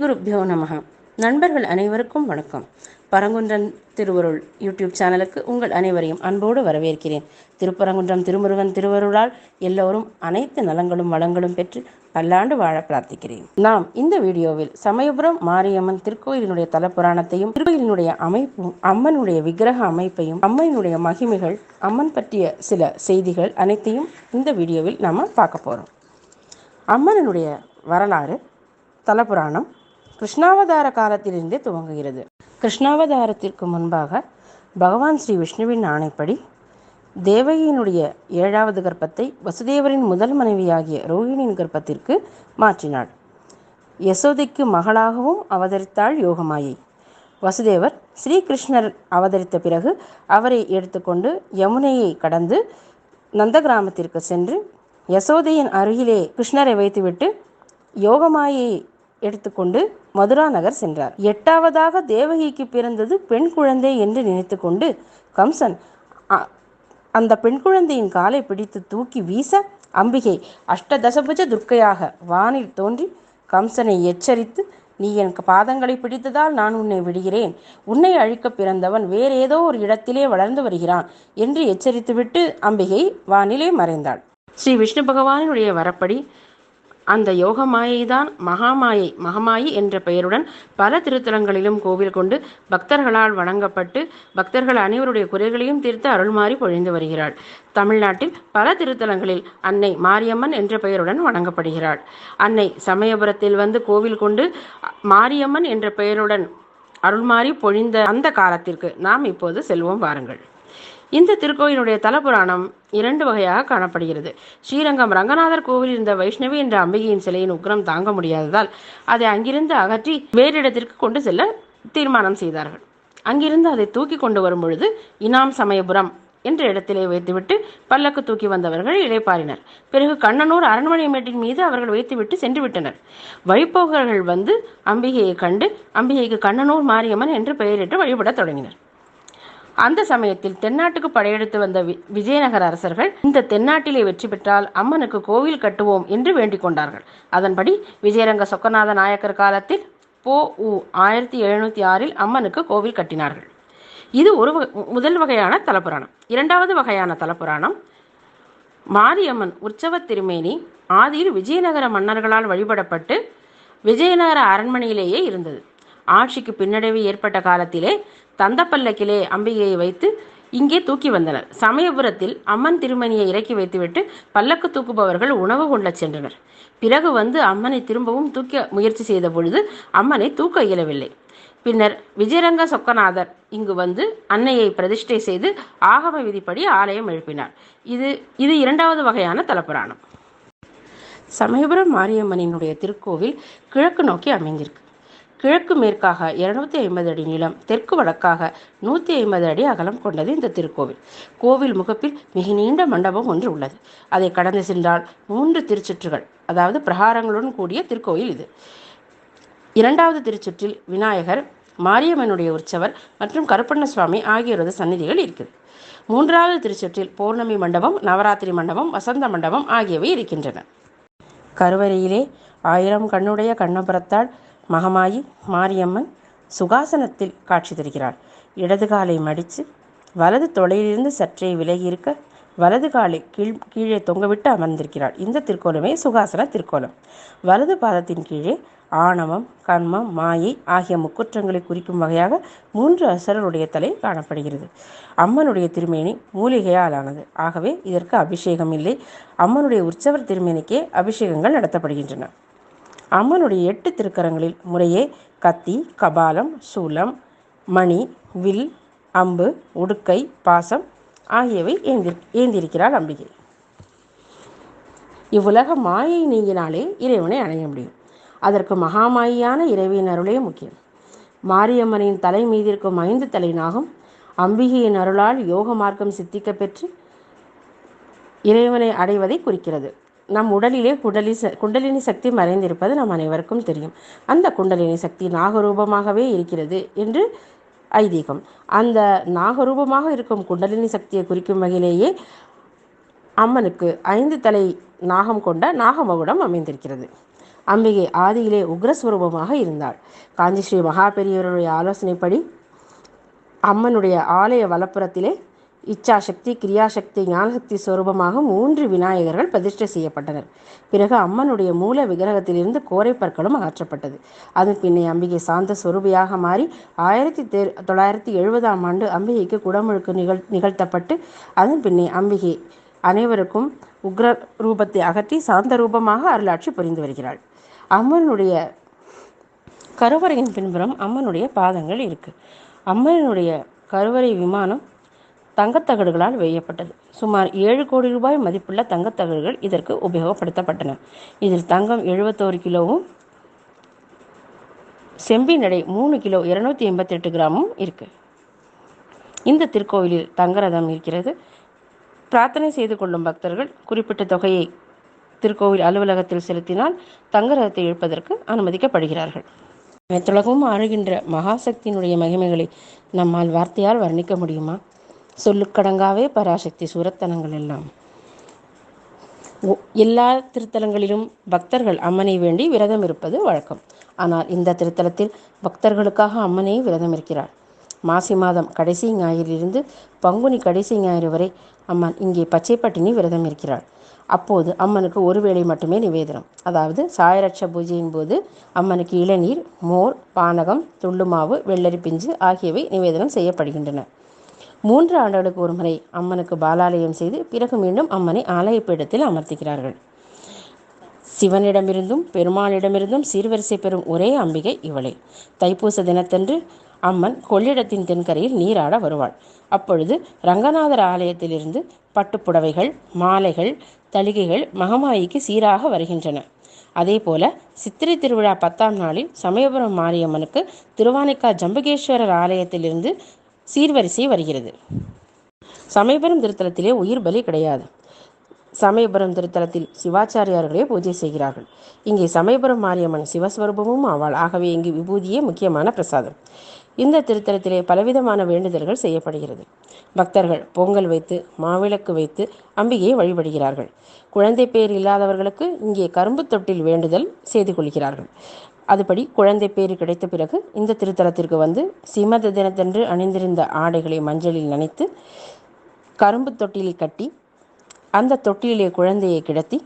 குருப்பியோ நமக நண்பர்கள் அனைவருக்கும் வணக்கம். பரங்குன்றம் திருவருள் யூடியூப் சேனலுக்கு உங்கள் அனைவரையும் அன்போடு வரவேற்கிறேன். திருப்பரங்குன்றம் திருமுருகன் திருவருளால் எல்லோரும் அனைத்து நலங்களும் வளங்களும் பெற்று பல்லாண்டு வாழ பிரார்த்திக்கிறேன். நாம் இந்த வீடியோவில் சமயபுரம் மாரியம்மன் திருக்கோயிலினுடைய தலப்புராணத்தையும் திருக்கோயிலினுடைய அமைப்பும் அம்மனுடைய விக்கிரக அமைப்பையும் அம்மனுடைய மகிமைகள் அம்மன் பற்றிய சில செய்திகள் அனைத்தையும் இந்த வீடியோவில் நாம் பார்க்க போகிறோம் அம்மனுடைய வரலாறு தலபுராணம் கிருஷ்ணாவதார காலத்திலிருந்தே துவங்குகிறது. கிருஷ்ணாவதாரத்திற்கு முன்பாக பகவான் ஸ்ரீ விஷ்ணுவின் ஆணைப்படி தேவகியினுடைய ஏழாவது கர்ப்பத்தை வசுதேவரின் முதல் மனைவியாகிய ரோஹிணியின் கர்ப்பத்திற்கு மாற்றினாள். யசோதைக்கு மகளாகவும் அவதரித்தாள் யோகமாயை. வசுதேவர் ஸ்ரீகிருஷ்ணர் அவதரித்த பிறகு அவரை எடுத்துக்கொண்டு யமுனையை கடந்து நந்த கிராமத்திற்கு சென்று யசோதையின் அருகிலே கிருஷ்ணரை வைத்துவிட்டு யோகமாயை எடுத்துக்கொண்டு மதுரா நகர் சென்றார். எட்டாவதாக தேவகிக்கு பிறந்தது பெண் குழந்தை என்று நினைத்துக்கொண்டு கம்சன் அந்த பெண் குழந்தையின் காலை பிடித்து தூக்கி வீச அம்பிகை அஷ்டதசபுஜ துர்க்கையாக வானில் தோன்றி கம்சனை எச்சரித்து நீ என் பாதங்களை பிடித்ததால் நான் உன்னை விடுகிறேன். உன்னை அழிக்க பிறந்தவன் வேறேதோ ஒரு இடத்திலே வளர்ந்து வருகிறான் என்று எச்சரித்துவிட்டு அம்பிகை வானிலே மறைந்தாள். ஸ்ரீ விஷ்ணு பகவானுடைய வரப்படி அந்த யோக மாயைதான் மகாமாயை மகமாயி என்ற பெயருடன் பல திருத்தலங்களிலும் கோவில் கொண்டு பக்தர்களால் வணங்கப்பட்டு பக்தர்கள் அனைவருடைய குறைகளையும் தீர்த்து அருள்மாறி பொழிந்து வருகிறாள். தமிழ்நாட்டில் பல திருத்தலங்களில் அன்னை மாரியம்மன் என்ற பெயருடன் வணங்கப்படுகிறாள். அன்னை சமயபுரத்தில் வந்து கோவில் கொண்டு மாரியம்மன் என்ற பெயருடன் அருள்மாறி பொழிந்த அந்த காலத்திற்கு நாம் இப்போது செல்வோம் வாருங்கள். இந்த திருக்கோயிலுடைய தலபுராணம் இரண்டு வகையாக காணப்படுகிறது. ஸ்ரீரங்கம் ரங்கநாதர் கோவில் இருந்த வைஷ்ணவி என்ற அம்பிகையின் சிலையின் உக்கரம் தாங்க முடியாததால் அதை அங்கிருந்து அகற்றி வேறு இடத்திற்கு கொண்டு செல்ல தீர்மானம் செய்தார்கள். அங்கிருந்து அதை தூக்கி கொண்டு வரும் பொழுது இனாம் சமயபுரம் என்ற இடத்திலே வைத்துவிட்டு பல்லக்கு தூக்கி வந்தவர்கள் இளைப்பாறினர். பிறகு கண்ணனூர் அரண்மனை மேட்டின் மீது அவர்கள் வைத்துவிட்டு சென்று விட்டனர். வழிப்போக்கர்கள் வந்து அம்பிகையை கண்டு அம்பிகைக்கு கண்ணனூர் மாரியம்மன் என்று பெயரிட்டு வழிபடத் தொடங்கினர். அந்த சமயத்தில் தென்னாட்டுக்கு படையெடுத்து வந்த வி- விஜயநகர அரசர்கள் இந்த தென்னாட்டிலே வெற்றி பெற்றால் அம்மனுக்கு கோவில் கட்டுவோம் என்று வேண்டிக் கொண்டார்கள். அதன்படி விஜயரங்க சொக்கநாத நாயக்கர் காலத்தில் போ உ ஆயிரத்தி எழுநூத்தி ஆறில் அம்மனுக்கு கோவில் கட்டினார்கள். இது ஒரு முதல் வகையான தலப்புராணம் இரண்டாவது வகையான தலப்புராணம் மாரியம்மன் உற்சவ திருமேனி ஆதியில் விஜயநகர மன்னர்களால் வழிபடப்பட்டு விஜயநகர அரண்மனையிலேயே இருந்தது. ஆட்சிக்கு பின்னடைவு ஏற்பட்ட காலத்திலே தந்தப்பல்லக்கிலே அம்பிகையை வைத்து இங்கே தூக்கி வந்தனர். சமயபுரத்தில் அம்மன் திருமணியை இறக்கி வைத்துவிட்டு பல்லக்கு தூக்குபவர்கள் உணவு கொள்ளச் சென்றனர். பிறகு வந்து அம்மனை திரும்பவும் தூக்க முயற்சி செய்த பொழுது அம்மனை தூக்க இயலவில்லை. பின்னர் விஜயரங்க சொக்கநாதர் இங்கு வந்து அன்னையை பிரதிஷ்டை செய்து ஆகம விதிப்படி ஆலயம் எழுப்பினார். இது இது இரண்டாவது வகையான தலப்புராணம் சமயபுரம் மாரியம்மனினுடைய திருக்கோவில் கிழக்கு நோக்கி அமைந்திருக்கு. கிழக்கு மேற்காக இருநூத்தி ஐம்பது அடி நீளம் தெற்கு வடக்காக நூற்றி ஐம்பது அடி அகலம் கொண்டது இந்த திருக்கோவில். கோவில் முகப்பில் மிக நீண்ட மண்டபம் ஒன்று உள்ளது. அதை கடந்து சென்றால் மூன்று திருச்சுற்றுகள் அதாவது பிரகாரங்களுடன் கூடிய திருக்கோயில் இது. இரண்டாவது திருச்சுற்றில் விநாயகர் மாரியம்மனுடைய உற்சவர் மற்றும் கருப்பண்ண சுவாமி ஆகியோரது சந்நிதிகள் இருக்குது. மூன்றாவது திருச்சுற்றில் பௌர்ணமி மண்டபம் நவராத்திரி மண்டபம் வசந்த மண்டபம் ஆகியவை இருக்கின்றன. கருவறையிலே ஆயிரம் கண்ணுடைய கண்ணபுரத்தால் மகமாயி மாரியம்மன் சுகாசனத்தில் காட்சி தருகிறாள் இடது காலை மடித்து வலது தொலையிலிருந்து சற்றே விலகி இருக்க வலது காலை கீழ் கீழே தொங்கவிட்டு அமர்ந்திருக்கிறாள் இந்த திருக்கோலமே சுகாசன திருக்கோலம். வலது பாதத்தின் கீழே ஆணவம் கண்மம் மாயை ஆகிய முக்குற்றங்களை குறிக்கும் வகையாக மூன்று அசரருடைய தலை காணப்படுகிறது. அம்மனுடைய திருமேனி மூலிகையால் ஆனது ஆகவே இதற்கு அபிஷேகம் இல்லை. அம்மனுடைய உற்சவர் திருமேனிக்கே அபிஷேகங்கள் நடத்தப்படுகின்றன. அம்மனுடைய எட்டு திருக்கரங்களில் முறையே கத்தி கபாலம் சூலம் மணி வில் அம்பு உடுக்கை பாசம் ஆகியவை ஏந்தி ஏந்திருக்கிறாள் அம்பிகை. இவ்வுலக மாயை நீங்கினாலே இறைவனை அடைய முடியும். அதற்கு மகாமாயியான இறைவியின் அருளே முக்கியம். மாரியம்மனின் தலை மீதிருக்கும் ஐந்து தலைநாகும் அம்பிகையின் அருளால் யோக மார்க்கம் சித்திக்க பெற்று இறைவனை அடைவதை குறிக்கிறது. நம் உடலிலே குடலி ச- குண்டலினி சக்தி மறைந்திருப்பது நம் அனைவருக்கும் தெரியும். அந்த குண்டலினி சக்தி நாகரூபமாகவே இருக்கிறது என்று ஐதீகம். அந்த நாகரூபமாக இருக்கும் குண்டலினி சக்தியை குறிக்கும் வகையிலேயே அம்மனுக்கு ஐந்து தலை நாகம் கொண்ட நாகமகுடம் அமைந்திருக்கிறது. அம்பிகை ஆதியிலே உக்ரஸ்வரூபமாக இருந்தாள். காஞ்சி ஸ்ரீ மகா பெரியவருடைய ஆலோசனைப்படி அம்மனுடைய ஆலய வலப்புறத்திலே இச்சாசக்தி கிரியாசக்தி ஞானசக்தி சுரூபமாக மூன்று விநாயகர்கள் பிரதிஷ்டை செய்யப்பட்டனர். பிறகு அம்மனுடைய மூல விக்கிரகத்திலிருந்து கோரைப்பற்களும் அகற்றப்பட்டது. அதன் பின்னே அம்பிகை சாந்த ஸ்வரூபியாக மாறி ஆயிரத்தி தே தொள்ளாயிரத்தி எழுபதாம் ஆண்டு அம்பிகைக்கு குடமுழுக்கு நிகழ் நிகழ்த்தப்பட்டு அதன் பின்னே அம்பிகை அனைவருக்கும் உக்ர ரூபத்தை அகற்றி சாந்த ரூபமாக அருளாட்சி புரிந்து வருகிறாள். அம்மனுடைய கருவறையின் பின்புறம் அம்மனுடைய பாதங்கள் இருக்கு. அம்மனுடைய கருவறை விமானம் தங்கத்தகடுகளால் வேயப்பட்டது சுமார் ஏழு கோடி ரூபாய் மதிப்புள்ள தங்கத்தகடுகள் இதற்கு உபயோகப்படுத்தப்பட்டன. இதில் தங்கம் எழுபத்தோரு கிலோவும் செம்பின் எடை மூணு கிலோ இருநூத்தி எண்பத்தி எட்டு கிராமும் இருக்கு. இந்த திருக்கோவிலில் தங்கரதம் இருக்கிறது. பிரார்த்தனை செய்து கொள்ளும் பக்தர்கள் குறிப்பிட்ட தொகையை திருக்கோவில் அலுவலகத்தில் செலுத்தினால் தங்கரதத்தை இழுப்பதற்கு அனுமதிக்கப்படுகிறார்கள். அனைத்துலகமும் ஆளுகின்ற மகாசக்தியினுடைய மகிமைகளை நம்மால் வார்த்தையால் வர்ணிக்க முடியுமா? சொல்லுக்கடங்காவே பராசக்தி சூரத்தனங்கள் எல்லாம் ஒ- எல்லா திருத்தலங்களிலும் பக்தர்கள் அம்மனை வேண்டி விரதம் இருப்பது வழக்கம். ஆனால் இந்த திருத்தலத்தில் பக்தர்களுக்காக அம்மனே விரதம் இருக்கிறார் மாசி மாதம் கடைசி ஞாயிறிலிருந்து பங்குனி கடைசி ஞாயிறு வரை அம்மன் இங்கே பச்சைப்பட்டினி விரதம் இருக்கிறாள். அப்போது அம்மனுக்கு ஒரு வேளை மட்டுமே நிவேதனம். அதாவது சாயரட்ச பூஜையின் போது அம்மனுக்கு இளநீர் மோர் பானகம் துள்ளுமாவு வெள்ளரி பிஞ்சு ஆகியவை நிவேதனம் செய்யப்படுகின்றன. மூன்று ஆண்டுகளுக்கு ஒரு முறை அம்மனுக்கு பாலாலயம் செய்து பிறகு மீண்டும் அம்மனை ஆலயப்பீடத்தில் அமர்த்துகிறார்கள். சிவனிடமிருந்தும் பெருமாளிடமிருந்தும் சீர்வரிசை பெறும் ஒரே அம்பிகை இவளே. தைப்பூச தினத்தன்று அம்மன் கொள்ளிடத்தின் தென்கரையில் நீராட வருவாள். அப்பொழுது ரங்கநாதர் ஆலயத்திலிருந்து பட்டுப்புடவைகள் மாலைகள் தளிகைகள் மகமாயிக்கு சீராக வருகின்றன. அதேபோல சித்திரை திருவிழா பத்தாம் நாளில் சமயபுரம் மாரியம்மனுக்கு திருவானைக்கா ஜம்புகேஸ்வரர் ஆலயத்திலிருந்து சீர்வரிசை வருகிறது. சமயபுரம் திருத்தலத்திலே உயிர் பலி கிடையாது. சமயபுரம் திருத்தலத்தில் சிவாச்சாரியார்களே பூஜை செய்கிறார்கள். இங்கே சமயபுரம் மாரியம்மன் சிவஸ்வரூபமும் ஆவாள். ஆகவே இங்கு விபூதியே முக்கியமான பிரசாதம். இந்த திருத்தலத்திலே பலவிதமான வேண்டுதல்கள் செய்யப்படுகிறது. பக்தர்கள் பொங்கல் வைத்து மாவிளக்கு வைத்து அம்பிகையை வழிபடுகிறார்கள். குழந்தை பேர் இல்லாதவர்களுக்கு இங்கே கரும்பு தொட்டில் வேண்டுதல் செய்து கொள்கிறார்கள். அதுபடி குழந்தை பேறு கிடைத்த பிறகு இந்த திருத்தலத்திற்கு வந்து சிமத தினத்தன்று அணிந்திருந்த ஆடைகளை மஞ்சளில் நனைத்து கரும்பு தொட்டிலில் கட்டி அந்த தொட்டிலே குழந்தையை கிடத்தி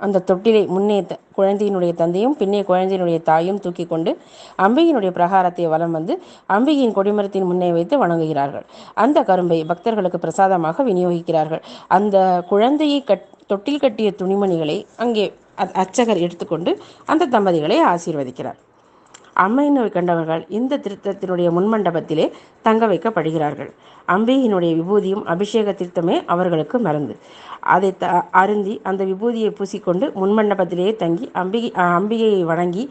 அந்த தொட்டிலை முன்னே த- குழந்தையினுடைய தந்தையும் பின்னே குழந்தையினுடைய தாயும் தூக்கி கொண்டு அம்பிகையினுடைய பிரகாரத்தை வலம் வந்து அம்பிகையின் கொடிமரத்தின் முன்னே வைத்து வணங்குகிறார்கள். அந்த கரும்பை பக்தர்களுக்கு பிரசாதமாக விநியோகிக்கிறார்கள். அந்த குழந்தையை கட் தொட்டில் கட்டிய துணிமணிகளை அங்கே அர்ச்சகர் எடுத்துக்கொண்டு அந்த தம்பதிகளை ஆசீர்வதிக்கிறார். அம்மையினை கண்டவர்கள் இந்த திருத்தத்தினுடைய முன்மண்டபத்திலே தங்க வைக்கப்படுகிறார்கள். அம்பிகையினுடைய விபூதியும் அபிஷேக திருத்தமே அவர்களுக்கு மருந்து. அதை த அருந்தி அந்த விபூதியை பூசிக்கொண்டு முன்மண்டபத்திலேயே தங்கி அம்பிகை அம்பிகையை வணங்கி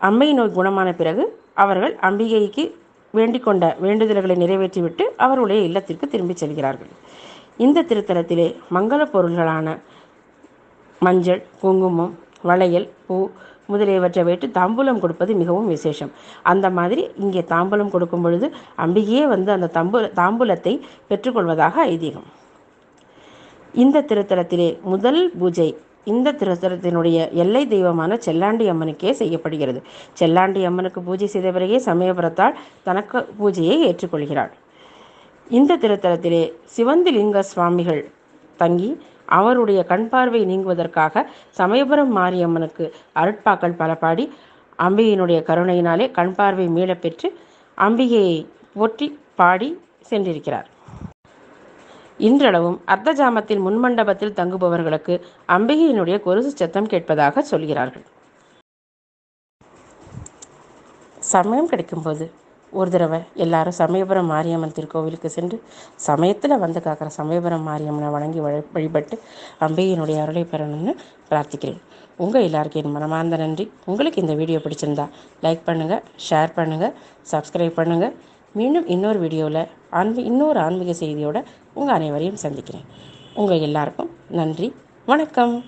அம்மை நோய் குணமான பிறகு அவர்கள் அம்பிகைக்கு வேண்டிக் கொண்ட வேண்டுதல்களை நிறைவேற்றிவிட்டு அவர்களுடைய இல்லத்திற்கு திரும்பிச் செல்கிறார்கள். இந்த திருத்தலத்திலே மங்கள பொருள்களான மஞ்சள் குங்குமம் வளையல் பூ முதலியவற்றை வைத்து தாம்பூலம் கொடுப்பது மிகவும் விசேஷம். அந்த மாதிரி இங்கே தாம்பூலம் கொடுக்கும் பொழுது அம்பிகையே வந்து அந்த தம்பு தாம்பூலத்தை பெற்றுக்கொள்வதாக ஐதீகம். இந்த திருத்தலத்திலே முதல் பூஜை இந்த திருத்தலத்தினுடைய எல்லை தெய்வமான செல்லாண்டி அம்மனுக்கே செய்யப்படுகிறது. செல்லாண்டி அம்மனுக்கு பூஜை செய்த பிறகே சமயபுரத்தால் தனக்கு பூஜையை ஏற்றுக்கொள்கிறாள் இந்த திருத்தலத்திலே சிவந்திலிங்க சுவாமிகள் தங்கி அவருடைய கண் பார்வை நீங்குவதற்காக சமயபுரம் மாரியம்மனுக்கு அருட்பாக்கள் பல பாடி அம்பிகையினுடைய கருணையினாலே கண் பார்வை மீளப்பெற்று அம்பிகையை போற்றி பாடி சென்றிருக்கிறார். இன்றளவும் அர்த்த ஜாமத்தின் முன்மண்டபத்தில் தங்குபவர்களுக்கு அம்பிகையினுடைய கொலுசு சத்தம் கேட்பதாக சொல்கிறார்கள். சமயம் கிடைக்கும்போது ஒரு தடவை எல்லாரும் சமயபுரம் மாரியம்மன் திருக்கோவிலுக்கு சென்று சமயத்தில் வந்து காக்கிற சமயபுரம் மாரியம்மனை வணங்கி வழி- வழிபட்டு அம்பையினுடைய அருளை பெறணும்னு பிரார்த்திக்கிறேன். உங்கள் எல்லாருக்கும் என் மனமார்ந்த நன்றி. உங்களுக்கு இந்த வீடியோ பிடிச்சிருந்தா லைக் பண்ணுங்கள் ஷேர் பண்ணுங்கள் சப்ஸ்கிரைப் பண்ணுங்கள் மீண்டும் இன்னொரு வீடியோவில் ஆன்மீ இன்னொரு ஆன்மீக செய்தியோட உங்கள் அனைவரையும் சந்திக்கிறேன். உங்கள் எல்லாருக்கும் நன்றி. வணக்கம்.